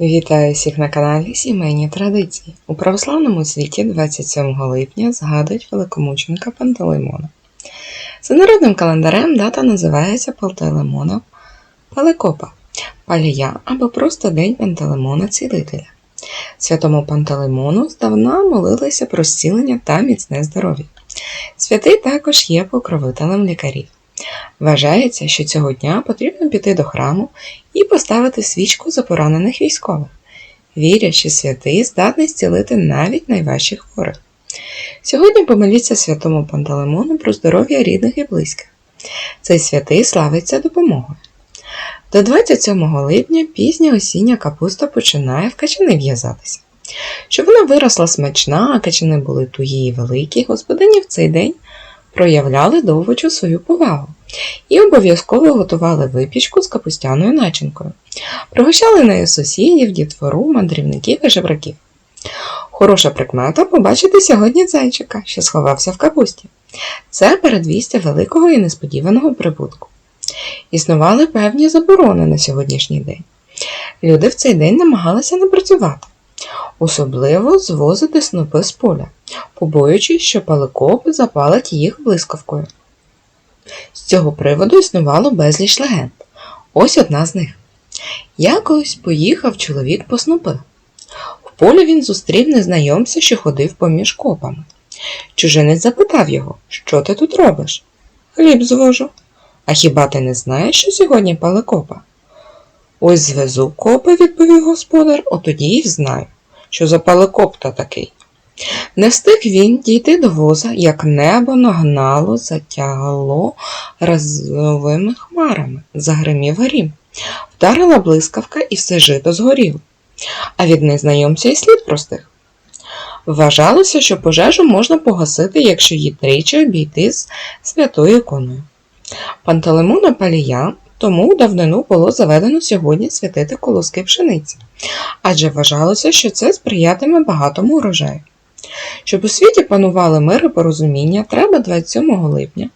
Вітаю всіх на каналі Сімейні Традиції. У православному світі 27 липня згадують великомученика Пантелеймона. За народним календарем дата називається Пантелеймона Палекопа, Палія або просто День Пантелеймона Цілителя. Святому Пантелеймону здавна молилися про зцілення та міцне здоров'я. Святий також є покровителем лікарів. Вважається, що цього дня потрібно піти до храму і поставити свічку за поранених військових. Вірять, що святий здатний зцілити навіть найважчих хворих. Сьогодні помоліться святому Пантелеймону про здоров'я рідних і близьких. Цей святий славиться допомогою. До 27 липня пізня осіння капуста починає в качани в'язатися. Щоб вона виросла смачна, а качани були тугі і великі, господині в цей день проявляли до свою повагу і обов'язково готували випічку з капустяною начинкою. Пригощали нею сусідів, дітвору, мандрівників і жебраків. Хороша прикмета побачити сьогодні зайчика, що сховався в капусті. Це передвістя великого і несподіваного прибутку. Існували певні заборони на сьогоднішній день. Люди в цей день намагалися не працювати, особливо звозити снопи з поля, побоюючись, що палекопи запалять їх блискавкою. З цього приводу існувало безліч легенд. Ось одна з них. Якось поїхав чоловік по снопи. В полі він зустрів незнайомця, що ходив поміж копами. Чужинець запитав його, що ти тут робиш? Хліб звожу. А хіба ти не знаєш, що сьогодні палекопа? Ось звезу копи, відповів господар, отоді й знаю, що за палекоп-то такий. Не встиг він дійти до воза, як небо нагнало, затягло разовими хмарами, загримів грім. Вдарила блискавка і все жито згоріло, а від незнайомця й слід простих. Вважалося, що пожежу можна погасити, якщо її тричі обійти з святою іконою. Пантелеймона Палія тому давнину було заведено сьогодні святити колоски пшениці, адже вважалося, що це сприятиме багатому урожаю. Щоб у світі панували мир і порозуміння, треба 27 липня,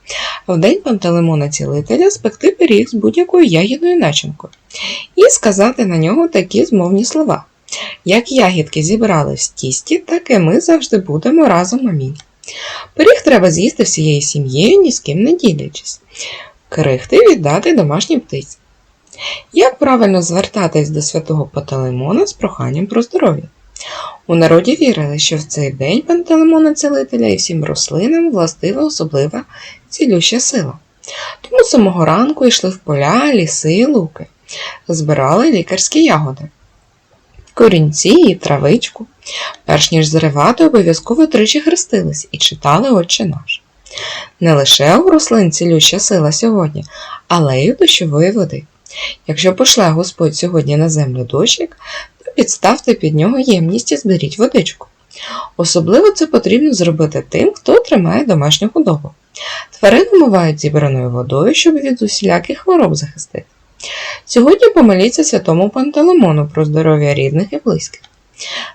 в день Пантелеймона Цілителя, спекти пиріг з будь-якою ягідною начинкою і сказати на нього такі змовні слова. Як ягідки зібрали в тісті, так і ми завжди будемо разом амінь. Пиріг треба з'їсти всією сім'єю, ні з ким не ділячись. Крихти віддати домашній птиці. Як правильно звертатись до святого Пантелеймона з проханням про здоров'я? У народі вірили, що в цей день Пантелеймона Целителя і всім рослинам властива особлива цілюща сила. Тому самого ранку йшли в поля, ліси і луки, збирали лікарські ягоди, корінці і травичку. Перш ніж зривати, обов'язково тричі хрестились і читали Отче наш. Не лише у рослин цілюща сила сьогодні, але й у дощової води. Якщо пошле Господь сьогодні на землю дощик, то підставте під нього ємність і зберіть водичку. Особливо це потрібно зробити тим, хто тримає домашню худобу. Тварини мивають зібраною водою, щоб від усіляких хвороб захистити. Сьогодні помоліться святому Пантелеймону про здоров'я рідних і близьких.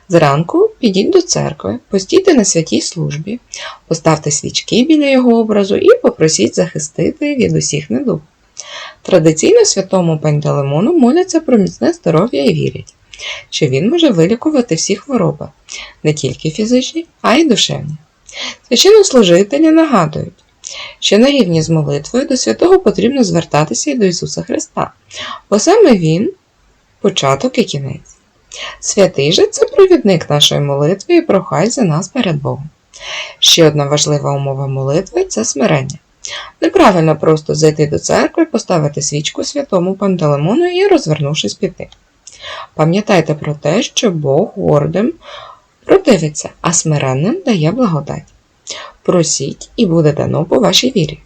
Зранку підіть до церкви, постійте на святій службі, поставте свічки біля його образу і попросіть захистити від усіх недуг. Традиційно святому Пантелеймону моляться про міцне здоров'я і вірять, що він може вилікувати всі хвороби, не тільки фізичні, а й душевні. Священнослужителі нагадують, що на рівні з молитвою до святого потрібно звертатися і до Ісуса Христа, бо саме Він початок і кінець. Святий же це провідник нашої молитви і прохай за нас перед Богом. Ще одна важлива умова молитви це смирення. Неправильно просто зайти до церкви, поставити свічку святому Пантелеймону і, розвернувшись, піти. Пам'ятайте про те, що Бог гордим противиться, а смиренним дає благодать. Просіть і буде дано по вашій вірі.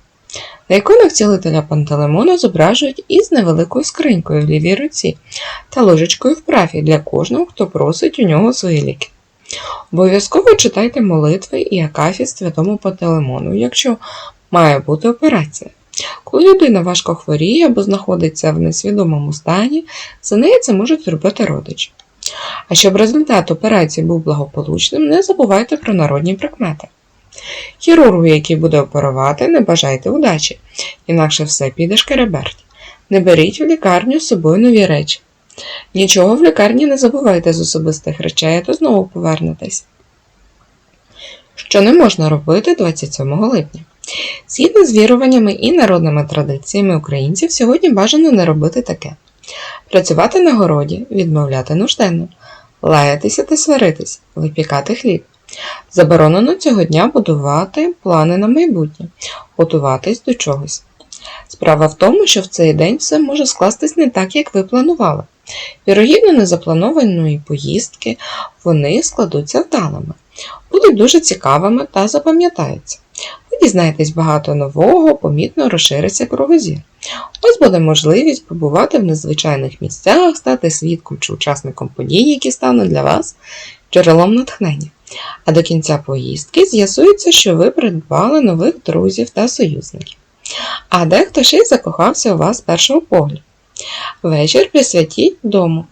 На іконах цілителя Пантелеймона зображують із невеликою скринькою в лівій руці та ложечкою в правій для кожного, хто просить у нього свої ліки. Обов'язково читайте молитви і акафіст святому Пантелеймону, якщо має бути операція. Коли людина важко хворіє або знаходиться в несвідомому стані, за неї це можуть зробити родичі. А щоб результат операції був благополучним, не забувайте про народні прикмети. Хірургу, який буде оперувати, не бажайте удачі, інакше все піде шкереберть. Не беріть в лікарню з собою нові речі. Нічого в лікарні не забувайте з особистих речей, а то знову повернетесь. Що не можна робити 27 липня? Згідно з віруваннями і народними традиціями українців, сьогодні бажано не робити таке: працювати на городі, відмовляти нужденним, лаятися та сваритись, випікати хліб. Заборонено цього дня будувати плани на майбутнє, готуватись до чогось. Справа в тому, що в цей день все може скластись не так, як ви планували. Вірогідно, незаплановані поїздки вони складуться вдалими, будуть дуже цікавими та запам'ятаються. Ви дізнаєтесь багато нового, помітно розшириться кругозір. Ось буде можливість побувати в незвичайних місцях, стати свідком чи учасником подій, які стануть для вас джерелом натхнення. А до кінця поїздки з'ясується, що ви придбали нових друзів та союзників. А дехто ще й закохався у вас першого погляду. Вечір присвятіть дому.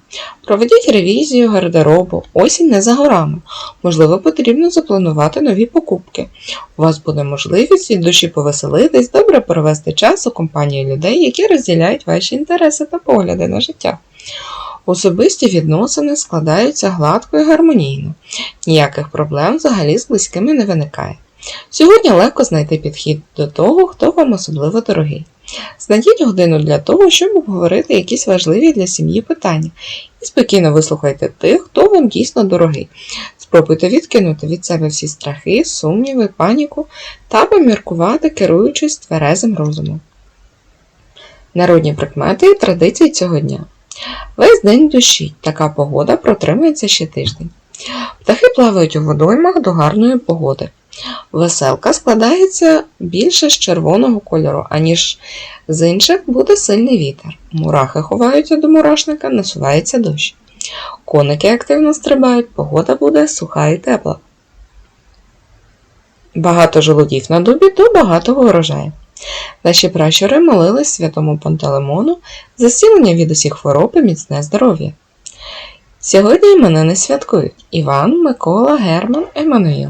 Проведіть ревізію гардеробу, осінь не за горами. Можливо, потрібно запланувати нові покупки. У вас буде можливість від душі повеселитись, добре провести час у компанії людей, які розділяють ваші інтереси та погляди на життя. Особисті відносини складаються гладко і гармонійно. Ніяких проблем взагалі з близькими не виникає. Сьогодні легко знайти підхід до того, хто вам особливо дорогий. Знайдіть годину для того, щоб обговорити якісь важливі для сім'ї питання, і спокійно вислухайте тих, хто вам дійсно дорогий. Спробуйте відкинути від себе всі страхи, сумніви, паніку та поміркувати, керуючись тверезим розумом. Народні прикмети і традиції цього дня. Весь день дощить, така погода протримається ще тиждень. Птахи плавають у водоймах до гарної погоди. Веселка складається більше з червоного кольору, аніж з інших буде сильний вітер. Мурахи ховаються до мурашника, насувається дощ. Коники активно стрибають, погода буде суха і тепла. Багато желудів на дубі, то багатого урожаю. Наші пращури молились святому Пантелеймону за зцілення від усіх хвороб і міцне здоров'я. Сьогодні іменини святкують Іван, Микола, Герман, Еммануїл.